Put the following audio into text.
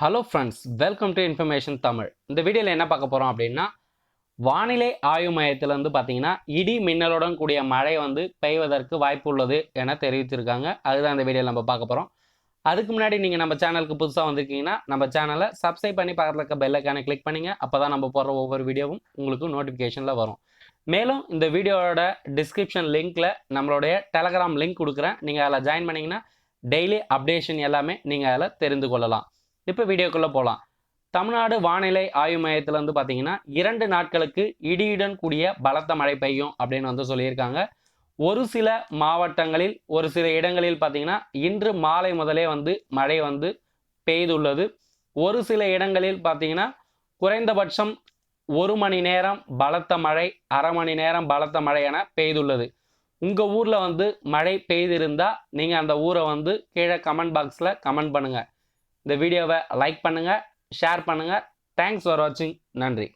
Hello friends welcome to information Tamil இந்த வீடியோவில் என்ன பார்க்க போகிறோம் அப்படின்னா வானிலை ஆய்வு மையத்திலேருந்து பார்த்தீங்கன்னா இடி மின்னலுடன் கூடிய மழை வந்து பெய்வதற்கு வாய்ப்பு உள்ளது என தெரிவித்திருக்காங்க. அதுதான் இந்த வீடியோவில் நம்ம பார்க்க போகிறோம் அதுக்கு முன்னாடி நீங்கள் நம்ம சேனலுக்கு புதுசாக வந்திருக்கீங்கன்னா நம்ம சேனலை சப்ஸ்கிரைப் பண்ணி பக்கத்தில் இருக்க பெல்லைக்கான கிளிக் பண்ணிங்க. அப்போ தான் நம்ம போடுற ஒவ்வொரு வீடியோவும் உங்களுக்கு நோட்டிஃபிகேஷனில் வரும். மேலும் இந்த வீடியோவோட டிஸ்கிரிப்ஷன் லிங்க்கில் நம்மளுடைய டெலகிராம் லிங்க் கொடுக்குறேன். நீங்கள் அதில் ஜாயின் பண்ணிங்கன்னா டெய்லி அப்டேஷன் எல்லாமே நீங்கள் அதில் தெரிந்து கொள்ளலாம். இப்போ வீடியோக்குள்ளே போகலாம் தமிழ்நாடு வானிலை ஆய்வு மையத்தில் வந்து பார்த்தீங்கன்னா இரண்டு நாட்களுக்கு இடியுடன் கூடிய பலத்த மழை பெய்யும் அப்படின்னு வந்து சொல்லியிருக்காங்க. ஒரு சில மாவட்டங்களில் ஒரு சில இடங்களில் பார்த்தீங்கன்னா இன்று மாலை முதலே வந்து மழை வந்து பெய்துள்ளது. ஒரு சில இடங்களில் பார்த்தீங்கன்னா குறைந்தபட்சம் ஒரு மணி நேரம் பலத்த மழை அரை மணி நேரம் பலத்த மழை என பெய்துள்ளது. உங்கள் ஊரில் வந்து மழை பெய்திருந்தால் நீங்கள் அந்த ஊரை வந்து கீழே கமெண்ட் பாக்ஸில் கமெண்ட் பண்ணுங்கள் இந்த வீடியோவை லைக் பண்ணுங்கள் ஷேர் பண்ணுங்கள் தேங்க்ஸ் ஃபார் வாட்சிங் நன்றி.